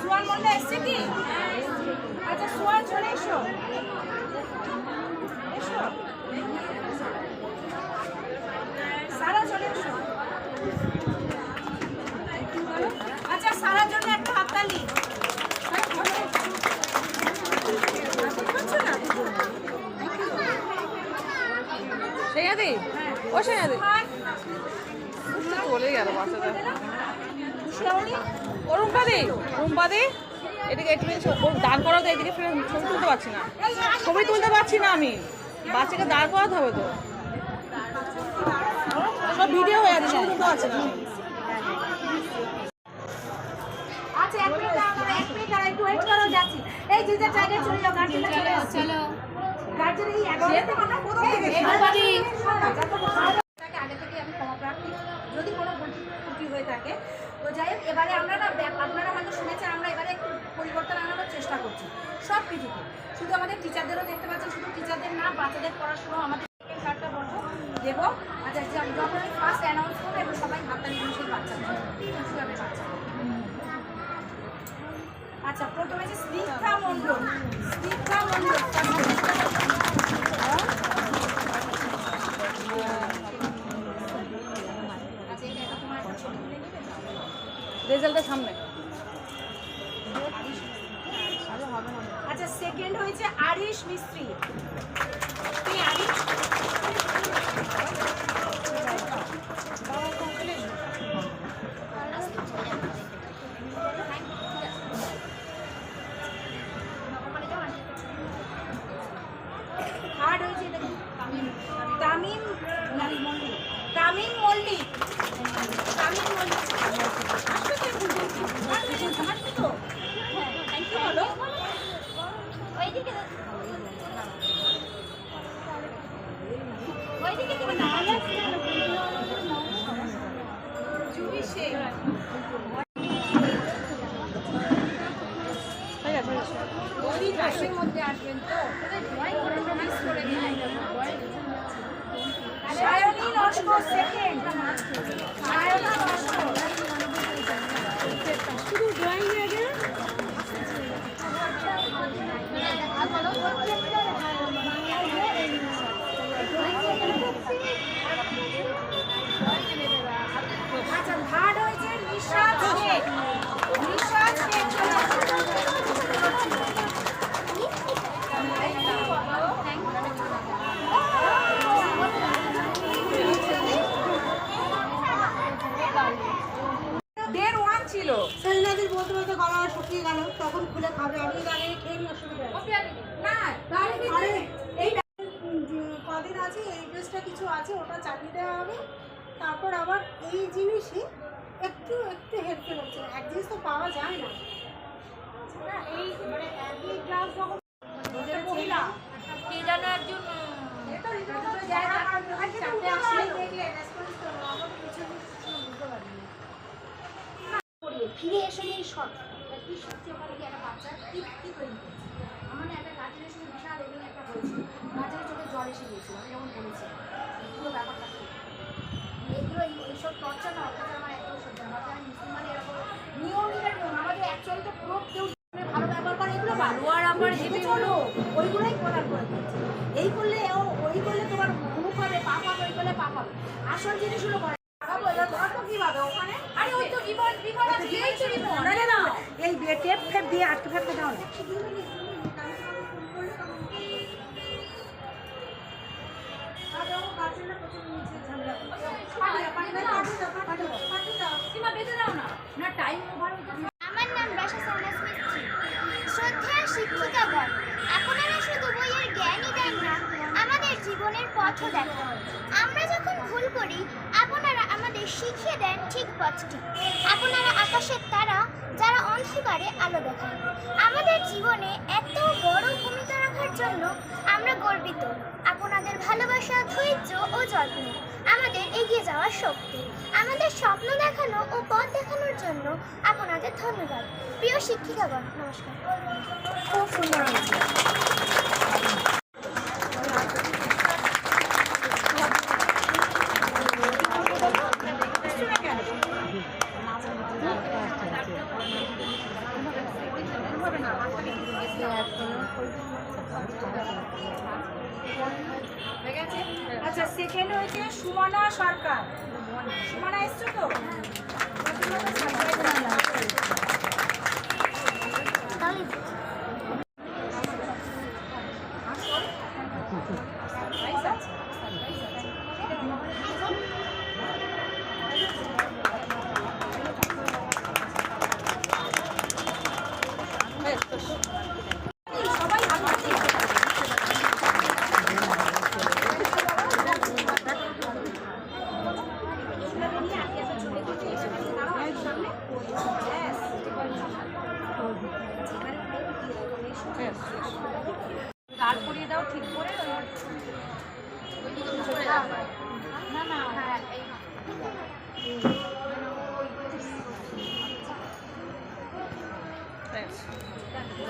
Swan মন্ডা এসছে কি? আচ্ছা সুয়ান চলে এসো। এসো। সারা চলে এসো। আচ্ছা সারার জন্য একটা হাততালি। স্নেহাদি ও স্নেহাদি চলে গেল বাচ্চাটা। ও রুম্পাদি রুম্পাদি এদিকে একটু ও দাঁড় করাতে এদিকে ফিরে ছবি তুলতে পারছি না ছবি তুলতে পারছি না আমি বাচ্চাকে দাঁড় করাতে হবে তো সব ভিডিও হয়ে যাচ্ছে ছবি তুলতে পারছি না আমি। আচ্ছা এক মিনিট দাঁড়াও এক মিনিট দাঁড়াও একটু ওয়েট করো যাচ্ছি এই যে যে জায়গায় চলে যাও গার্জেন চলে আসছে চলো গার্জেন এই এগারোটা আমরা কোথাও থেকে আগে থেকে আমি ক্ষমা প্রার্থী যদি কোনো ভুল ত্রুটি হয়ে থাকে তো যাই হোক, এবারে আমরা আপনারা হয়তো শুনেছেন, আমরা এবারে একটু পরিবর্তন আনানোর চেষ্টা করছি। সব কিছুতে শুধু আমাদের টিচারদেরও দেখতে পাচ্ছেন, শুধু টিচারদের না, বাচ্চাদের পড়াশুনো আমাদের কার্ডটা বলব দেবো। আচ্ছা যখন আমি ফার্স্ট অ্যানাউন্স করব এবং সবাই হাততালি কীভাবে বাচ্চা। আচ্ছা প্রথমে যে স্নিগ্ধা মণ্ডল স্নিগ্ধা মণ্ডল আচ্ছা এটা একটা তোমার একটা ছবি তুলে নেবে তো? রেজাল্টের সামনে। আচ্ছা সেকেন্ড হয়েছে আরিশ মিস্ত্রি। আরিশ? সত্যি ওখানে কি একটা বাচ্চা কি কি তৈরি পথও দেখান আমরা যখন ভুল করি, আপনারা আমাদের শিখিয়ে দেন ঠিক পথটি। আপনারা আকাশের তারা যারা অন্ধকারে আলো দেখান। আমাদের জীবনে এত বড় ভূমিকা রাখার জন্য আমরা গর্বিত। আপনাদের ভালোবাসা, ধৈর্য ও যত্ন আমাদের এগিয়ে যাওয়ার শক্তি। আমাদের স্বপ্ন দেখানো ও পথ দেখানোর জন্য আপনাদের ধন্যবাদ। প্রিয় শিক্ষিকাগণ, নমস্কার। খুব সুন্দর হয়েছে হবে না হাতটাকে একটু বেশি হয়ে গেছে আচ্ছা সেকেন্ড হয়েছে সুমনা সরকার সুমনা এসছো তো সবাই ভালো আছে দাঁড় করিয়ে দাও ঠিক করে ওইদিকে সরে দাও না না হ্যাঁ এই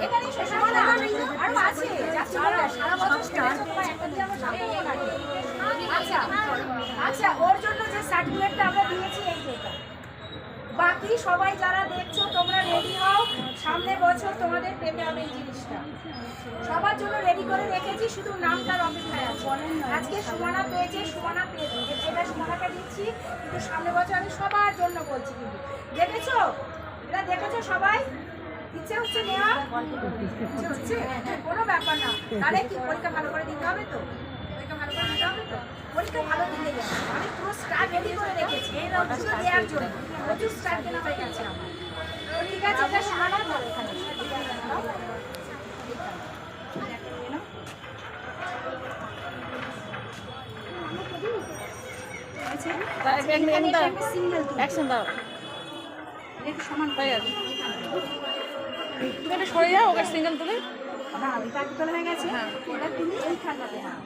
এখানে সুমনা আরও আছে যাচ্ছে না, সারা বছর স্টার একটা দিয়ে আমরা সামনে নিয়ে রাখি। আচ্ছা আচ্ছা ওর জন্য যে সার্টিফিকেটটা আমরা দিয়েছি এই যেটা বাকি সবাই যারা দেখছ তোমরা রেডি হও সামনে বছর তোমাদের পেতে হবে এই জিনিসটা সবার জন্য রেডি করে রেখেছি শুধু নামটার অপেক্ষায় আছে আজকে সুমনা পেয়েছে সুমনা পেয়েছে এটা সুমনাকে দিচ্ছি কিন্তু সামনে বছর আমি সবার জন্য বলছি কিন্তু দেখেছ এটা দেখেছ সবাই ইচ্ছে হচ্ছে নেওয়া ইচ্ছে হচ্ছে কোনো ব্যাপার না। তাহলে কি পরীক্ষা ভালো করে দিতে হবে তো? পরীক্ষা ভালো করে দিতে হবে তো? পরীক্ষা ভালো দিতে গেছে। আমি পুরো স্টার রেডি করে রেখেছি। এই শুধু দেওয়ার জন্য। প্রচুর স্টার কেনা হয়ে গেছে আমার। ঠিক আছে এটা শোনানো যাবে এখানে। সিঙ্গেল অ্যাকশন দাও। সমান হয়ে গেছে তুমি একটু সরে যাও ওকে সিঙ্গেল তুলে। না এটা তোলা হয়ে গেছে। হ্যাঁ। এটা তুমি এইখানটাতে হ্যাঁ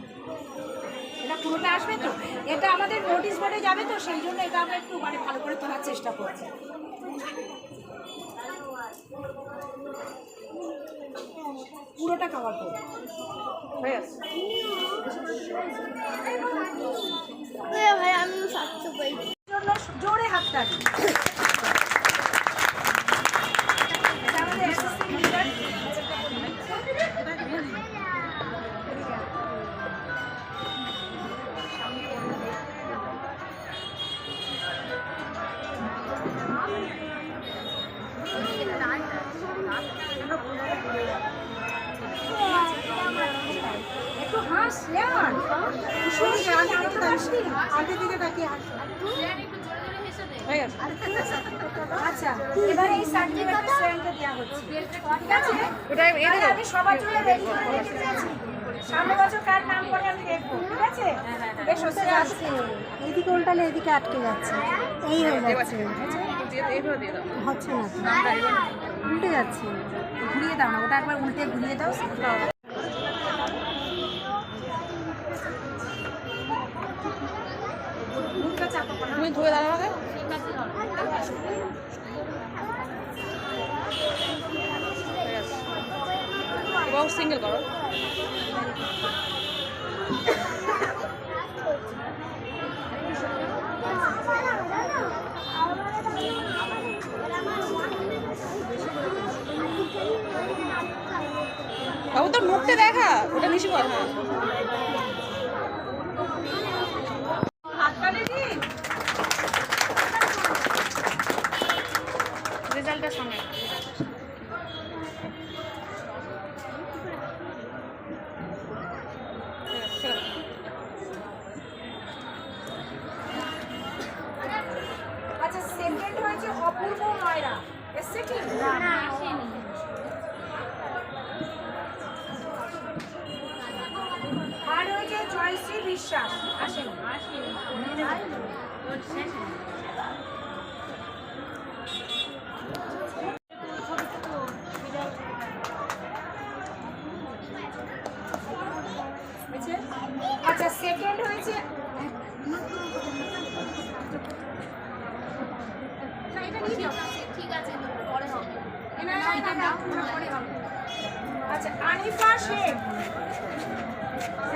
এটা পুরোটা আসবে তো? এটা আমাদের নোটিশ বোর্ডে যাবে তো সেই জন্য এটা আমরা একটু মানে ভালো করে তোলার চেষ্টা করছি। পুরোটা করব হয়ে জোরে হাতটা এই হয়ে যাচ্ছে। এইভাবে দিয়ে দাও। হচ্ছে না। উল্টে যাচ্ছে। ঘুরিয়ে দাও না ওটা একবার উল্টে ঘুরিয়ে দাও। তুমি ধুয়ে এবার সিঙ্গেল করো বাবু তোর মুখটা দেখা ওটা নিচে কর হ্যাঁ হাততালি দিই রেজাল্টটা সামনে আচ্ছা সেকেন্ড হয়েছে অপূর্ব ময়রা এসছে কি না আসেনি আর হয়েছে জয়শ্রী বিশ্বাস আসেন আসেনি ওর শেষ হয়েছে আচ্ছা সেকেন্ড হয়েছে না, এটা নিয়ে যাও। ঠিক আছে পরে হবে না, না, না, না, না, পরে হবে। আচ্ছা আনিফা শেখ সেকেন্ড হয়েছে আনিফার জন্য বেশ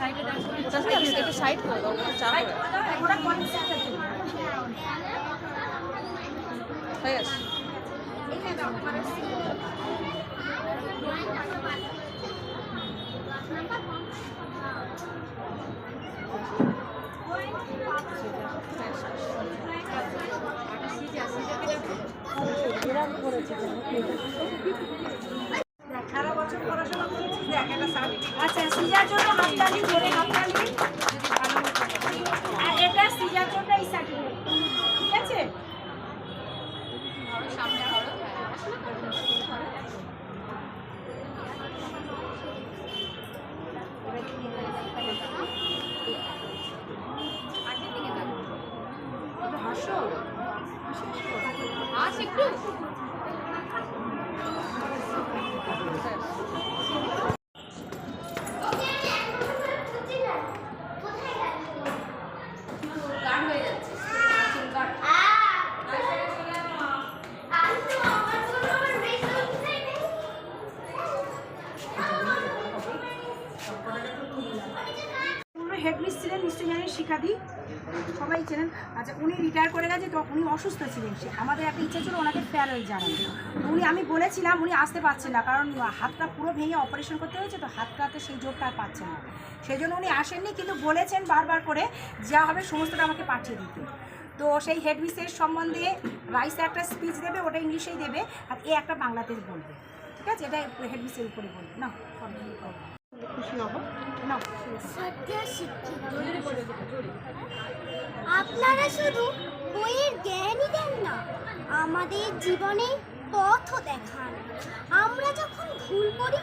একটু সাইড করে দাও? হয়ে গেছে একটা আচ্ছা সিজার জন্য হাততালি জোরে হাততালি। আর এটা সিজার জন্য এই সার্টিফিকেট ঠিক আছে? হাসো পূর্ণ হেডমিস ছিলেন নিশ্চয়ই জানেন শিখাদি সবাই চেনেন আচ্ছা উনি রিটায়ার করে গেছে তো উনি অসুস্থ ছিলেন সে। আমাদের একটা ইচ্ছা ছিল ওনাকে ফেয়ারওয়েল জানানো উনি আমি বলেছিলাম উনি আসতে পারছেন না কারণ হাতটা পুরো ভেঙে অপারেশন করতে হয়েছে তো হাতটাতে সেই জোরটা আর পাচ্ছেন না। সেই জন্য উনি আসেননি কিন্তু বলেছেন বারবার করে যা হবে সমস্তটা আমাকে পাঠিয়ে দিতে। তো সেই হেডমিসের সম্বন্ধে রাইস একটা স্পিচ দেবে ওটা ইংলিশেই দেবে আর এ একটা বাংলাতে বলবে। ঠিক আছে? এটা হেডমিসের উপরে বলবে। না খুশি হব? না আপনারা শুধু বইয়ের জ্ঞানই দেন না। আমাদের জীবনে পথও দেখান। আমরা যখন ভুল করি,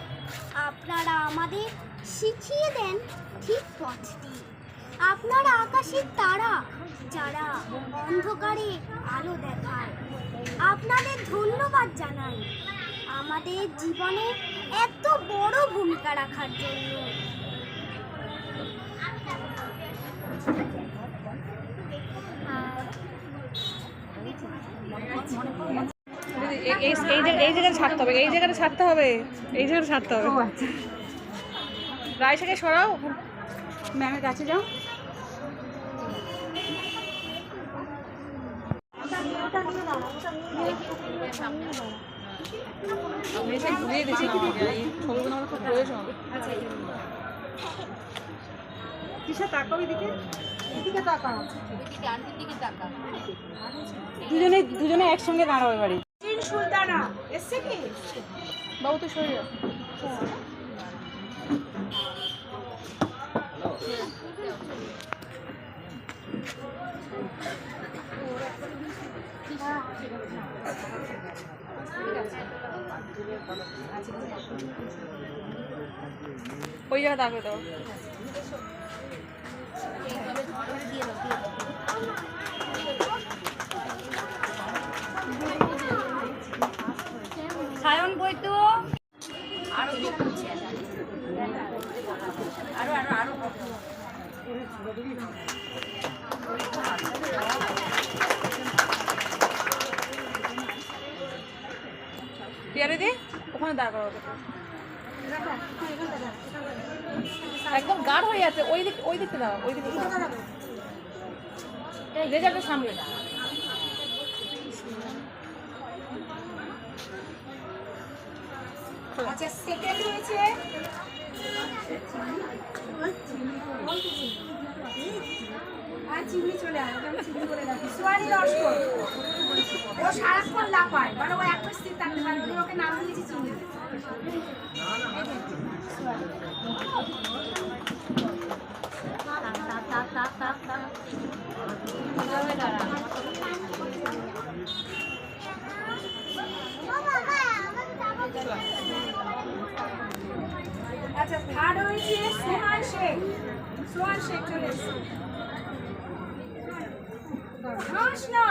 আপনারা আমাদের শিখিয়ে দেন ঠিক পথটি। আপনারা আকাশের তারা যারা অন্ধকারে আলো দেখান আপনাদের ধন্যবাদ জানাই। আমাদের জীবনে এত বড় ভূমিকা রাখার জন্য। এই- জায়গাটা ছাড়তে হবে এই জায়গাটা ছাড়তে হবে এই জায়গাটা ছাড়তে হবে। রায়সাকে সরাও। ম্যামের কাছে যাও। ঘুরিয়ে আমার খুব প্রয়োজন। কিসে তাকাও এদিকে। এদিকে তাকাও। দুজনে দুজনে একসঙ্গে দাঁড়াও এবারে। চিন সুলতানা, এসছে কি? বাবু সরে যা ওই জায়গা দাগ দাও দিক ওই ওই দিকে। রেজাল্টের সামনে। আচ্ছা সেকেন্ড হয়েছে। আর চিমনি চলে আমি চিমনি বলে রাখি। সোয়ারি লস্কর ও সারাক্ষণ লাফায়। মানে ও একটা স্থির থাকতে পারে। ওকে নাম দিয়েছি চিমনি আচ্ছা থার্ড হয়েছে সোহান শেখ। সোহান শেখ চলে এসছে। হাস না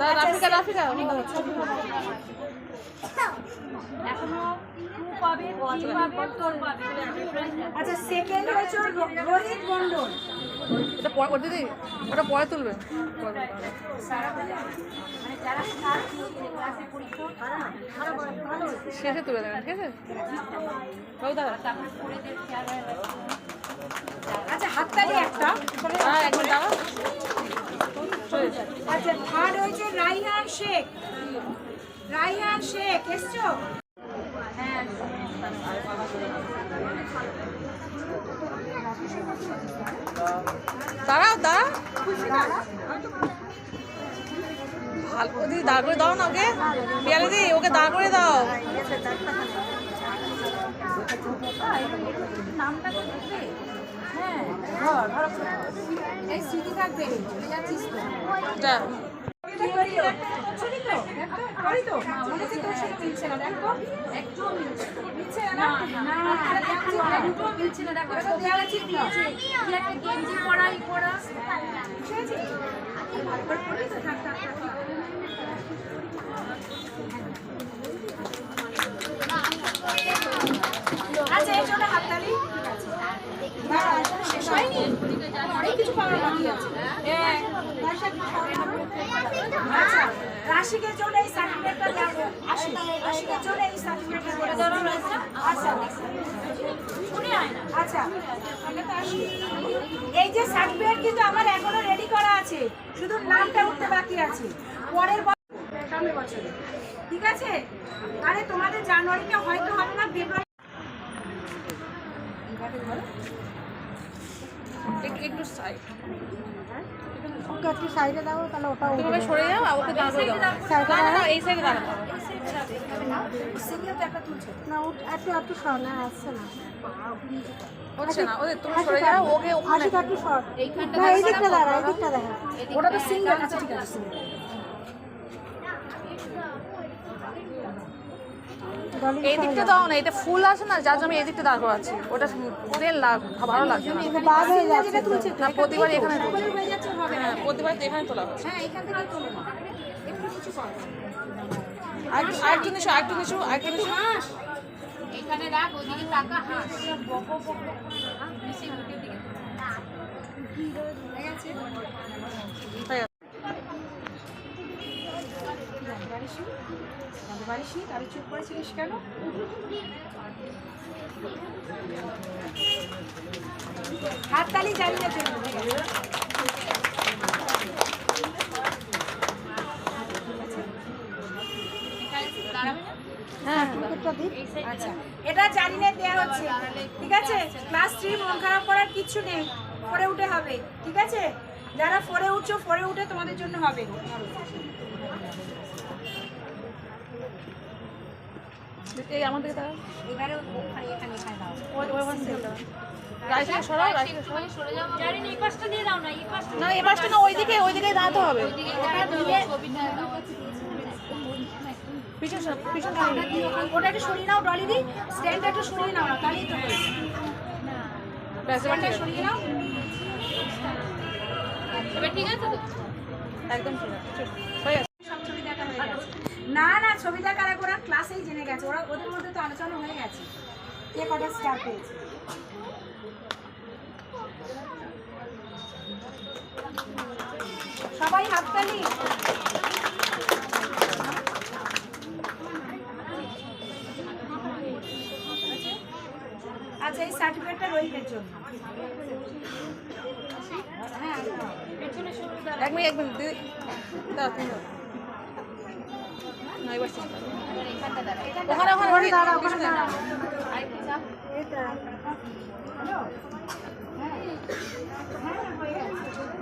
হাসতে হাসতে হাসতে দাদা রাফিকা রাফিকা আচ্ছা সেকেন্ড হয়েছে রোহিত মন্ডল পরে দিদি ওটা পরে তুলবে। শেষে তুলে দেবেন ঠিক আছে? আচ্ছা হাততালি একটা। হ্যাঁ একবার। আচ্ছা থার্ড হয়েছে রাইহান শেখ। রাইহান শেখ এসছো? দাঁড়াও দাঁড়াও। ভালো দিদি দাঁড় করে দাও না ওকে। পিয়ালি দি ওকে দাঁড় করে দাও। এই স্মৃতি থাকবে চলে যাচ্ছিস তো মনে। আচ্ছা এই জন্য হাততালি ঠিক আছে দাঁড়া, এখনও শেষ অনেক কিছু পাওয়ার বাকি আছে এই সার্টিফিকেটটা আশি দেওয়া। এই যে সার্টিফিকেট কিন্তু আমার এখনও রেডি করা আছে শুধু নামটা উঠতে বাকি আছে পরের সামনের ঠিক আছে আরে তোমাদের জানুয়ারিতে হয়তো হবে না, ফেব্রুয়ারি একটু সাইড ওকে একটু সাইডে দাও তাহলে ওটা তুমি সরে যাও আর ওকে দাঁড়াও দাও না না না এই সাইডে দাঁড়াও। সিঙ্গেল তো একটা তুলছো। না একটু একটু সর না আসছে না। হচ্ছে না ওদের তুমি সরে যাও ওকে ওখানে একটু সর। না এই দিকটা দাঁড়া এই দিকটা দেখা ওটা তো সিঙ্গেল আছে ঠিক আছে single। ডলি এই দিকটা দাও না এটা ফুল আছে না যার জন্য আমি এই দিকটা দাঁড় করাচ্ছি ওটা প্লেন লাগ ভালো লাগছে না। হয়ে প্রতিবার এখানে হয়ে যাচ্ছে হবে না। প্রতিবার তো এখানে তোলা হচ্ছে। হ্যাঁ এখান থেকে তোলো না। একটু কিছু করো আরেকটু নিশো আরেকটু নিশো আরেকটু নিশো। এখানে রাখ ওদিকে টাকা হাস। হয়ে গেছে হয়ে গেছে। জানতে পারিস জানতে পারিস নি তাহলে চুপ করেছিলিস কেন? হাততালি ঠিক আছে হ্যাঁ আচ্ছা। এটা জানি না দেওয়া হচ্ছে। ঠিক আছে? ক্লাস থ্রি, মন খারাপ করার কিচ্ছু নেই। ফোরে উঠে হবে। ঠিক আছে? যারা ফোরে উঠছো ফোরে উঠে তোমাদের জন্য হবে। এই আমাদের দিকে এবারে ওখানে এখানে এখানে দাও। ওই ওই পাশে দিকে দাঁড়াও রাইট সরাও রাইট সরাও। সরে যাও জানি এই পাশটা দিয়ে দাও না এই পাশটা না এই পাশটা না ওইদিকে ওইদিকে দাঁড়াতে হবে। ওটা দিয়ে ছবিটা পিছন পিছন ওটা একটু সরিয়ে নাও ডলি দি। স্ট্যান্ডটা একটু সরিয়ে নাও না তাহলেই তো হবে। ব্যাস এবার ঠিক স্ট্যান্ডটা আছে। সরিয়ে নাও। এবার ঠিক আছে তো? একদম ঠিক আছে চুপ। গেছে। সব ছবি দেখা না না ছবিটা কারা ক্লাসেই জেনে গেছে। ওরা ওদের মধ্যে তো আলোচনা হয়ে গেছে। কে কটা স্টার পেয়েছে? সবাই হাততালি আচ্ছা এই সার্টিফিকেটটা রোহিতের জন্য। হ্যাঁ এক মিনিট এক মিনিট দিদি দাও। ওখানে ওখানে ওখানে দাঁড়া ওখানে ওখানে দাঁড়া এই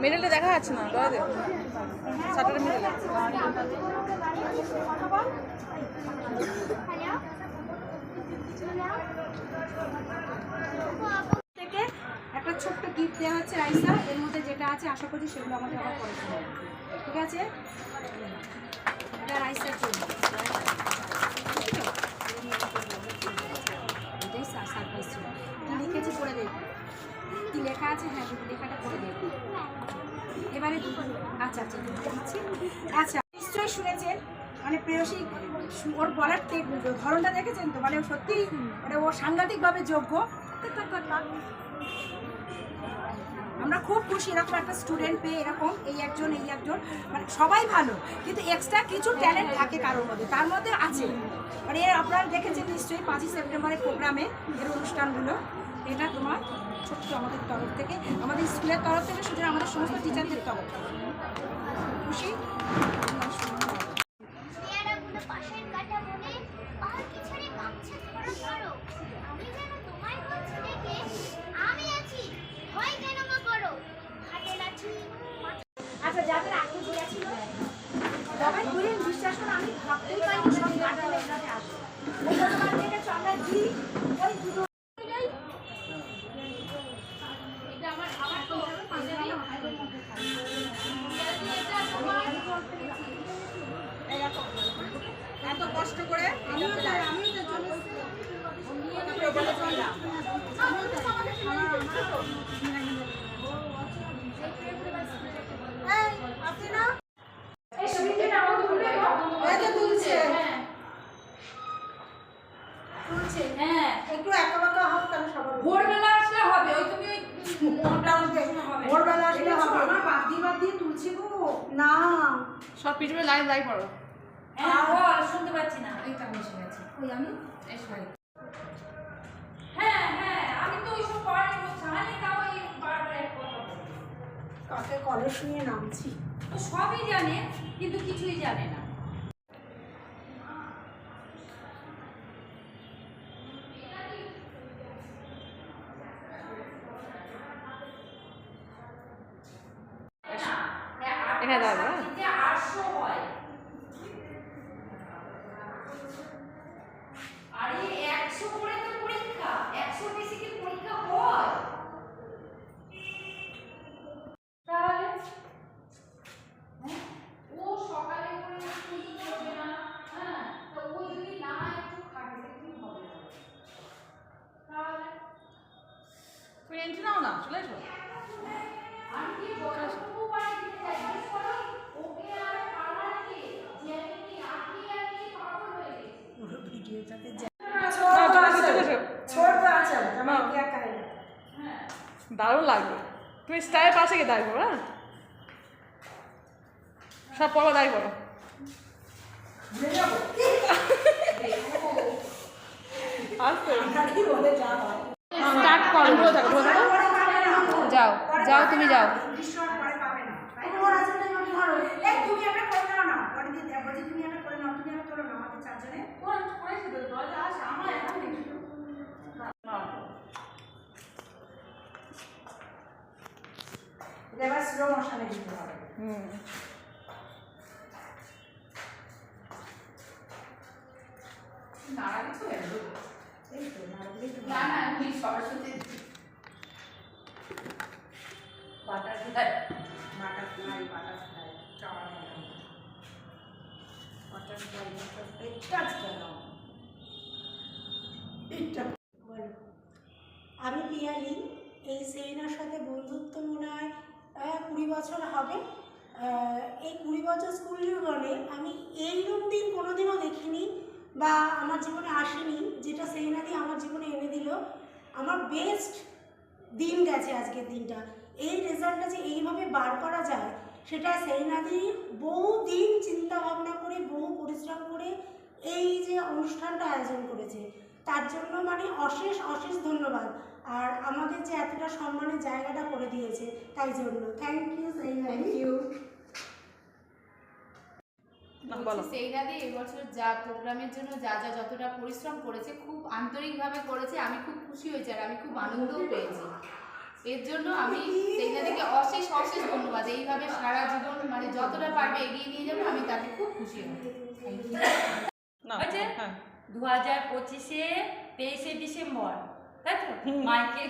মিডলটা দেখা যাচ্ছে না দয়া মিডল থেকে একটা ছোট্ট গিফট দেওয়া হচ্ছে রাইসা। এর মধ্যে যেটা আছে আশা করি সেগুলো আমাদের আবার পরে। ঠিক আছে? এটা কি লিখেছি পড়ে দেখব কি লেখা আছে? হ্যাঁ লেখাটা পড়ে দেখব এবারে আচ্ছা আচ্ছা আচ্ছা নিশ্চয়ই শুনেছেন। মানে প্রেয়সী ওর বলার ধরনটা দেখেছেন তো? মানে সত্যি মানে ও সাংঘাতিকভাবে যোগ্য। আমরা খুব খুশি এরকম একটা স্টুডেন্ট পেয়ে এরকম এই একজন এই একজন। মানে সবাই ভালো, কিন্তু এক্সট্রা কিছু ট্যালেন্ট থাকে কারোর মধ্যে। তার মধ্যে আছে। মানে আপনারা দেখেছেন নিশ্চয়ই পাঁচই সেপ্টেম্বরের প্রোগ্রামে এর অনুষ্ঠানগুলো। এটা তোমার ছোট্ট আমাদের তরফ থেকে, আমাদের স্কুলের তরফ থেকে শুধু আমাদের সমস্ত টিচারদের তরফ থেকে। খুশি পেয়ারাগুলো পাশের কাটা বনে আর কি ছেড়ে কাঁপছে ধরো ধরো আমি যেন তোমায় বলছি ডেকে আমি আছি ভয় কেন মা করো হাতে লাঠি আচ্ছা যাদের আগে দিয়েছিল সবাই ঘুরে বিশ্বাস করে আমি ভাবতেই পারি না আসবে আমরা দিই ওই দুটো এত কষ্ট করে আমিও তাই আমিও তো চলে আপনি না এই ছবিটা আমার তুলবে এই যে তুলছে তুলছে হ্যাঁ একটু একা বাঁকা হোক তাহলে সবার ভোরবেলা আসলে হবে ওই তুমি ওই মোটামুটি ভোরবেলা আসলে হবে আমার বাদ দিয়ে বাদ দিয়ে তুলছে গো না সব পিছনে লাইভ লাইভ করো হ্যাঁ বল শুনতে পাচ্ছি না এই তো আমি আমি? হ্যাঁ হ্যাঁ আমি তো ওইসব পড়াই জানি তাও এই বারবার এক কথা কাকে কলেজ নিয়ে নামছি? তো সবই জানে কিন্তু কিছুই জানে না এখানে দাঁড়াবে হ্যাঁ? যে আটশো হয় আরে একশো করে তো পরীক্ষা একশো বেশি কি পরীক্ষা হয় তাহলে হ্যাঁ? ও সকালে করে স্কুল করবে না হ্যাঁ তো ও যদি না একটু খাটে কি হবে তাহলে তুমি এন্ট্রি নাও না চলে এসো আমি কি যতটুকু পারি দিতে চাই জিজ্ঞেস করো ওকে আর পাড়াকে যে আমি কি আঁকি আঁকি পাগল হয়ে গেছি ভিডিওটাতে না, চলে এসো, চলে এসো। ছোট আছে আমার কি একা দারুণ লাগবে তুমি স্টাইল পাশে গিয়ে দাঁড়িয়ে করো হ্যাঁ? সব পড়ো দাঁড়িয়ে করো আসতে স্টার্ট করো। যাও যাও তুমি যাও। এবার স্লো মশানে দিতে হবে। হুম। না না আমি সরস্বতী বাটারফ্লাই। বাটারফ্লাই বাটারফ্লাই চাওয়া বাটারফ্লাই বাটারফ্লাই টাচ করো আমি পিয়ালি এই সেরিনার সাথে বন্ধুত্ব মনে হয় কুড়ি বছর হবে। আহ, এই কুড়ি বছর স্কুল জীবনে আমি এইরকম দিন কোনোদিনও দেখিনি। বা আমার জীবনে আসেনি, যেটা সেই নাদি আমার জীবনে এনে দিল। আমার বেস্ট দিন গেছে আজকের দিনটা। এই রেজাল্টটা যে এইভাবে বার করা যায়, সেটা সেই নাদি বহু দিন চিন্তা ভাবনা করে, বহু পরিশ্রম করে এই যে অনুষ্ঠানটা আয়োজন করেছে, তার জন্য মানে অশেষ অশেষ ধন্যবাদ। আর আমাদের যে এতটা সম্মানের জায়গাটা করে দিয়েছে, তাই জন্য। থ্যাংক ইউ থ্যাংক ইউ বলছি এবছর যা প্রোগ্রামের জন্য যা যা যতটা পরিশ্রম করেছে খুব আন্তরিকভাবে করেছে আমি খুব খুশি হয়েছি আর আমি খুব আনন্দও পেয়েছি। এর জন্য আমি সেইনাদিকে অশেষ অশেষ ধন্যবাদ। এইভাবে সারা জীবন মানে যতটা পারবে এগিয়ে নিয়ে যাবে আমি তাতে খুব খুশি হব? হ্যাঁ। দু হাজার পঁচিশে তেইশে ডিসেম্বর তাই তো। মাইকে